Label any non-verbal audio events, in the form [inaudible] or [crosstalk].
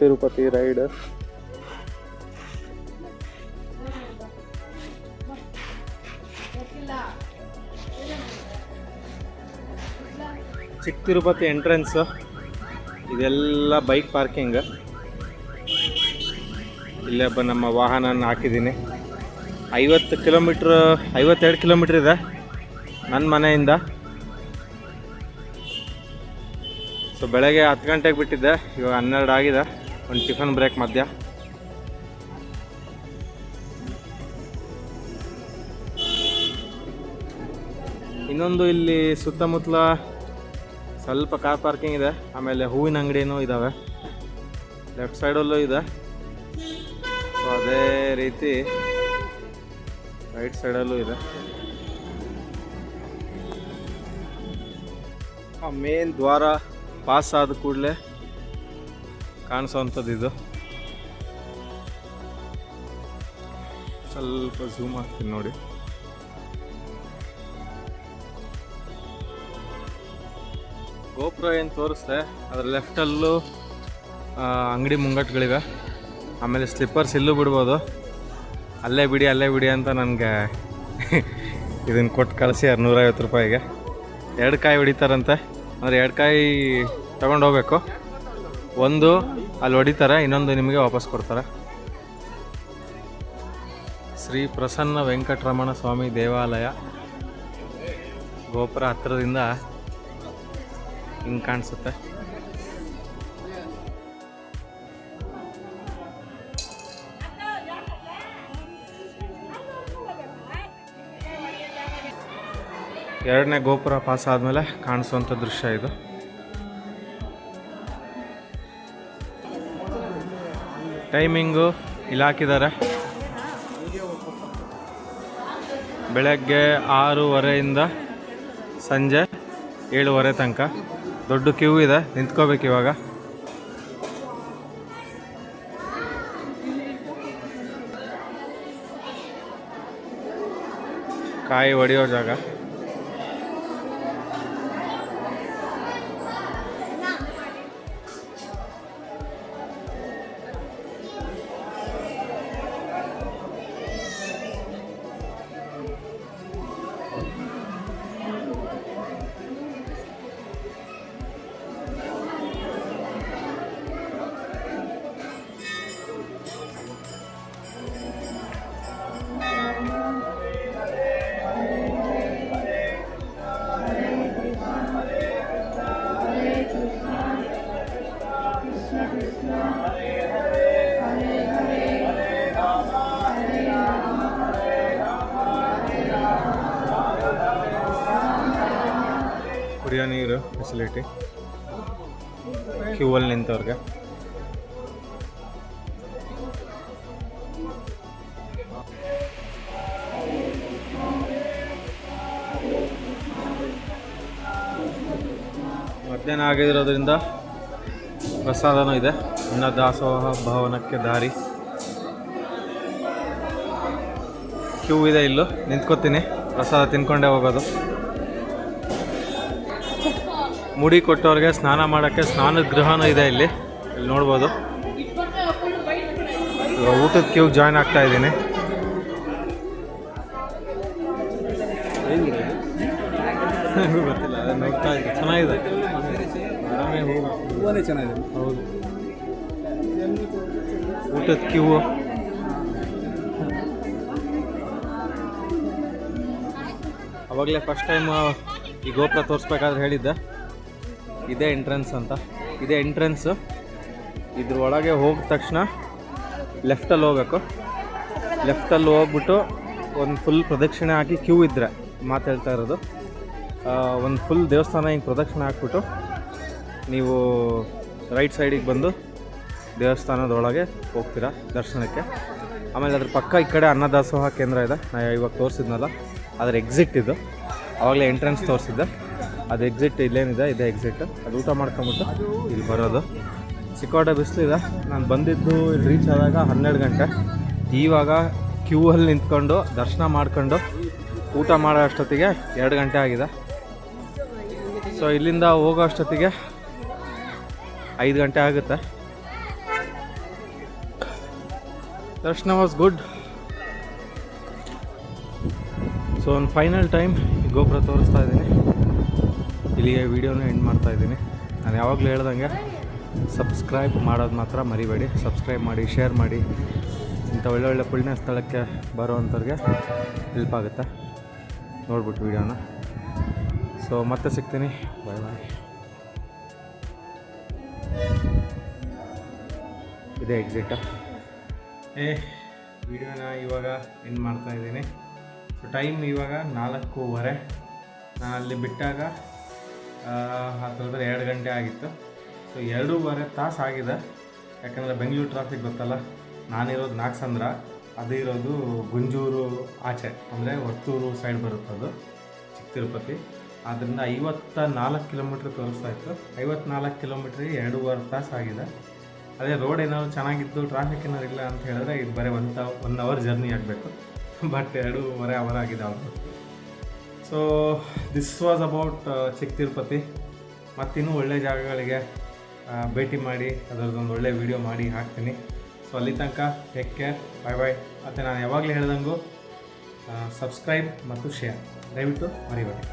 Tirupati ride Chikka Tirupati entrance ಇದೆಲ್ಲ bike parking ಇಲ್ಲೇ ಒಬ್ಬ ನಮ್ಮ ವಾಹನ ಹಾಕಿದ್ದೀನಿ. ಐವತ್ತು ಕಿಲೋಮೀಟ್ರ್ ಐವತ್ತೆರಡು ಕಿಲೋಮೀಟ್ರ್ ಇದೆ ನನ್ನ ಮನೆಯಿಂದ. ಸೊ ಬೆಳಗ್ಗೆ ಹತ್ತು ಗಂಟೆಗೆ ಬಿಟ್ಟಿದ್ದೆ. ಇವಾಗ ಹನ್ನೆರಡು ಆಗಿದೆ. ಒಂದು ಟಿಫನ್ ಬ್ರೇಕ್ ಮಧ್ಯ. ಇನ್ನೊಂದು ಇಲ್ಲಿ ಸುತ್ತಮುತ್ತಲ ಸ್ವಲ್ಪ ಕಾರ್ ಪಾರ್ಕಿಂಗ್ ಇದೆ. ಆಮೇಲೆ ಹೂವಿನ ಅಂಗಡಿನೂ ಇದ್ದಾವೆ ಲೆಫ್ಟ್ ಸೈಡಲ್ಲೂ ಇದೆ. ಸೊ ಅದೇ ರೀತಿ ರೈಟ್ ಸೈಡಲ್ಲೂ ಇದೆ. ಮೇನ್ ದ್ವಾರ ಪಾಸ್ ಆದ ಕೂಡಲೇ ಕಾಣಿಸೋವಂಥದ್ದು ಇದು. ಸ್ವಲ್ಪ ಝೂಮ್ ಆಗ್ತೀನಿ ನೋಡಿ. ಗೋಪುರ ಏನು ತೋರಿಸ್ತೆ ಅದ್ರ ಲೆಫ್ಟಲ್ಲೂ ಅಂಗಡಿ ಮುಂಗಟ್ಟುಗಳಿವೆ. ಆಮೇಲೆ ಸ್ಲಿಪ್ಪರ್ಸ್ ಇಲ್ಲೂ ಬಿಡ್ಬೋದು. ಅಲ್ಲೇ ಬಿಡಿ ಅಲ್ಲೇ ಬಿಡಿ ಅಂತ ನನಗೆ [laughs] ಇದನ್ನು ಕೊಟ್ಟು ಕಳಿಸಿ ನೂರೈವತ್ತು ರೂಪಾಯಿಗೆ. ಎರಡು ಕಾಯಿ ಹೊಡಿತಾರಂತೆ. ಅಂದರೆ ಎರಡು ಕಾಯಿ ತಗೊಂಡು ಹೋಗ್ಬೇಕು. ಒಂದು ಅಲ್ಲಿ ಹೊಡಿತಾರೆ, ಇನ್ನೊಂದು ನಿಮಗೆ ವಾಪಸ್ ಕೊಡ್ತಾರೆ. ಶ್ರೀ ಪ್ರಸನ್ನ ವೆಂಕಟರಮಣ ಸ್ವಾಮಿ ದೇವಾಲಯ ಗೋಪುರ ಹತ್ತಿರದಿಂದ ಹಿಂಗೆ ಕಾಣಿಸುತ್ತೆ. ಎರಡನೇ ಗೋಪುರ ಪಾಸ್ ಆದಮೇಲೆ ಕಾಣಿಸುವಂಥ ದೃಶ್ಯ ಇದು. ಟೈಮಿಂಗು ಇಲ್ಲಿ ಹಾಕಿದ್ದಾರೆ ಬೆಳಗ್ಗೆ ಆರೂವರೆಯಿಂದ ಸಂಜೆ ಏಳುವರೆ ತನಕ. ದೊಡ್ಡ ಕ್ಯೂ ಇದೆ, ನಿಂತ್ಕೋಬೇಕು ಇವಾಗ. ಕಾಯಿ ಒಡೆಯೋ ಜಾಗ. ಕುಡಿಯೋ ನೀರು ಫೆಸಿಲಿಟಿ ಕ್ಯೂ ಅಲ್ಲಿ ನಿಂತವ್ರಿಗೆ. ಮಧ್ಯಾಹ್ನ ಆಗಿರೋದ್ರಿಂದ ಪ್ರಸಾದನೂ ಇದೆ. ಅನ್ನ ದಾಸೋಹ ಭವನಕ್ಕೆ ದಾರಿ. ಕ್ಯೂ ಇದೆ ಇಲ್ಲೂ. ನಿಂತ್ಕೋತೀನಿ. ಪ್ರಸಾದ ತಿನ್ಕೊಂಡೇ ಹೋಗೋದು. ಮುಡಿ ಕೊಟ್ಟವ್ರಿಗೆ ಸ್ನಾನ ಮಾಡೋಕ್ಕೆ ಸ್ನಾನದ ಗೃಹನೂ ಇದೆ ಇಲ್ಲಿ. ಇಲ್ಲಿ ನೋಡ್ಬೋದು. ಊಟದ ಕ್ಯೂಗೆ ಜಾಯ್ನ್ ಆಗ್ತಾ ಇದ್ದೀನಿ. ಗೊತ್ತಿಲ್ಲ ನೋಡ್ತಾ ಚೆನ್ನಾಗಿದೆ. ಹೌದು. ಊಟದ ಕ್ಯೂ. ಅವಾಗಲೇ ಫಸ್ಟ್ ಟೈಮ್ ಈ ಗೋಪುರ ತೋರಿಸ್ಬೇಕಾದ್ರೆ ಹೇಳಿದ್ದೆ. ಇದೇ ಎಂಟ್ರೆನ್ಸ್ ಅಂತ. ಇದೇ ಎಂಟ್ರೆನ್ಸು ಇದ್ರ ಒಳಗೆ ಹೋಗಿದ ತಕ್ಷಣ ಲೆಫ್ಟಲ್ಲಿ ಹೋಗ್ಬೇಕು. ಲೆಫ್ಟಲ್ಲಿ ಹೋಗ್ಬಿಟ್ಟು ಒಂದು ಫುಲ್ ಪ್ರದಕ್ಷಿಣೆ ಹಾಕಿ ಕ್ಯೂ ಇದ್ದರೆ ಮಾತಾಡ್ತಾ ಇರೋದು. ಒಂದು ಫುಲ್ ದೇವಸ್ಥಾನ ಹಿಂಗೆ ಪ್ರದಕ್ಷಿಣೆ ಹಾಕ್ಬಿಟ್ಟು ನೀವು ರೈಟ್ ಸೈಡಿಗೆ ಬಂದು ದೇವಸ್ಥಾನದೊಳಗೆ ಹೋಗ್ತೀರಾ ದರ್ಶನಕ್ಕೆ. ಆಮೇಲೆ ಅದ್ರ ಪಕ್ಕ ಈ ಕಡೆ ಅನ್ನದಾಸೋಹ ಕೇಂದ್ರ ಇದೆ. ನಾ ಇವಾಗ ತೋರಿಸಿದ್ನಲ್ಲ, ಅದ್ರ ಎಕ್ಸಿಟ್ ಇದು. ಆವಾಗಲೇ ಎಂಟ್ರೆನ್ಸ್ ತೋರಿಸಿದ್ದೆ. ಅದು ಎಕ್ಸಿಟ್ ಇಲ್ಲೇನಿದೆ ಇದೆ ಎಕ್ಸಿಟ್ ಅದು ಊಟ ಮಾಡ್ಕೊಂಬಿಟ್ಟು ಇಲ್ಲಿ ಬರೋದು. ಸಿಕ್ಕಾಟ ಬಿಸಿಲಿದೆ. ನಾನು ಬಂದಿದ್ದು ಇಲ್ಲಿ ರೀಚ್ ಆದಾಗ ಹನ್ನೆರಡು ಗಂಟೆ. ಇವಾಗ ಕ್ಯೂ ಅಲ್ಲಿ ನಿಂತ್ಕೊಂಡು ದರ್ಶನ ಮಾಡ್ಕೊಂಡು ಊಟ ಮಾಡೋ ಅಷ್ಟೊತ್ತಿಗೆ ಎರಡು ಗಂಟೆ ಆಗಿದೆ. ಸೊ ಇಲ್ಲಿಂದ ಹೋಗೋ ಅಷ್ಟೊತ್ತಿಗೆ ಐದು ಗಂಟೆ ಆಗುತ್ತೆ. ದರ್ಶನ ವಾಸ್ ಗುಡ್ ಸೊ ಒಂದು ಫೈನಲ್ ಟೈಮ್ ಗೋಪುರ ತೋರಿಸ್ತಾ ಇದ್ದೀನಿ. ಇಲ್ಲಿಗೆ ವೀಡಿಯೋನ ಎಂಡ್ ಮಾಡ್ತಾ ಇದ್ದೀನಿ. ನಾನು ಯಾವಾಗಲೂ ಹೇಳ್ದಂಗೆ ಸಬ್ಸ್ಕ್ರೈಬ್ ಮಾಡೋದು ಮಾತ್ರ ಮರಿಬೇಡಿ. ಸಬ್ಸ್ಕ್ರೈಬ್ ಮಾಡಿ ಶೇರ್ ಮಾಡಿ. ಇಂಥ ಒಳ್ಳೆ ಒಳ್ಳೆ ಪುಣ್ಯ ಸ್ಥಳಕ್ಕೆ ಬರೋವಂಥವ್ರಿಗೆ ಹೆಲ್ಪ್ ಆಗುತ್ತೆ. ನೋಡ್ಬಿಟ್ಟು ವೀಡಿಯೋನ. ಸೊ ಮತ್ತೆ ಸಿಗ್ತೀನಿ. ಬಾಯ್ ಬಾಯ್ ಇದೇ ಎಕ್ಸಿಟ್ ಏ, ವಿಡಿಯೋನ ಇವಾಗ ಎಂಡ್ ಮಾಡ್ತಾ ಇದ್ದೀನಿ. ಸೊ ಟೈಮ್ ಇವಾಗ ನಾಲ್ಕೂವರೆ. ನಾನು ಅಲ್ಲಿ ಬಿಟ್ಟಾಗ ಹತ್ತಿರದ ಎರಡು ಗಂಟೆ ಆಗಿತ್ತು. ಸೊ ಎರಡೂವರೆ ತಾಸು ಆಗಿದೆ. ಯಾಕಂದರೆ ಬೆಂಗಳೂರು ಟ್ರಾಫಿಕ್ ಗೊತ್ತಲ್ಲ? ನಾನಿರೋದು ನಾಗಸಂದ್ರ, ಅದು ಇರೋದು ಗುಂಜೂರು ಆಚೆ. ಅಂದರೆ ಹೊತ್ತೂರು ಸೈಡ್ ಬರುತ್ತದು ಚಿಕ್ಕ ತಿರುಪತಿ ಆದ್ದರಿಂದ ಐವತ್ತ ನಾಲ್ಕು ಕಿಲೋಮೀಟ್ರ್ ತೋರಿಸ್ತಾ ಇತ್ತು. ಐವತ್ನಾಲ್ಕು ಕಿಲೋಮೀಟ್ರಿಗೆ ಎರಡೂವರೆ ತಾಸು ಆಗಿದೆ. ಅದೇ ರೋಡ್ ಏನಾದ್ರು ಚೆನ್ನಾಗಿತ್ತು ಟ್ರಾಫಿಕ್ ಏನಾದ್ರು ಇಲ್ಲ ಅಂತ ಹೇಳಿದ್ರೆ ಇದು ಬರೀ ಒನ್ ತ ಒನ್ ಅವರ್ ಜರ್ನಿ ಆಗಬೇಕು. ಬಟ್ ಎರಡೂವರೆ ಅವರ್ ಆಗಿದೆ ಅವರು ಸೊ ದಿಸ್ ವಾಸ್ ಅಬೌಟ್ ಚಿಕ್ಕ ತಿರುಪತಿ ಮತ್ತಿನ್ನೂ ಒಳ್ಳೆ ಜಾಗಗಳಿಗೆ ಭೇಟಿ ಮಾಡಿ, ಅದರದ್ದೊಂದು ಒಳ್ಳೆ ವಿಡಿಯೋ ಮಾಡಿ ಹಾಕ್ತೀನಿ. ಸೊ ಅಲ್ಲಿ ತನಕ ಟೇಕ್ ಕೇರ್ ಬಾಯ್ ಬಾಯ್ ಮತ್ತು ನಾನು ಯಾವಾಗಲೂ ಹೇಳ್ದಂಗೂ ಸಬ್ಸ್ಕ್ರೈಬ್ ಮತ್ತು ಶೇರ್ ದಯವಿಟ್ಟು ಮರಿಬೇಡಿ.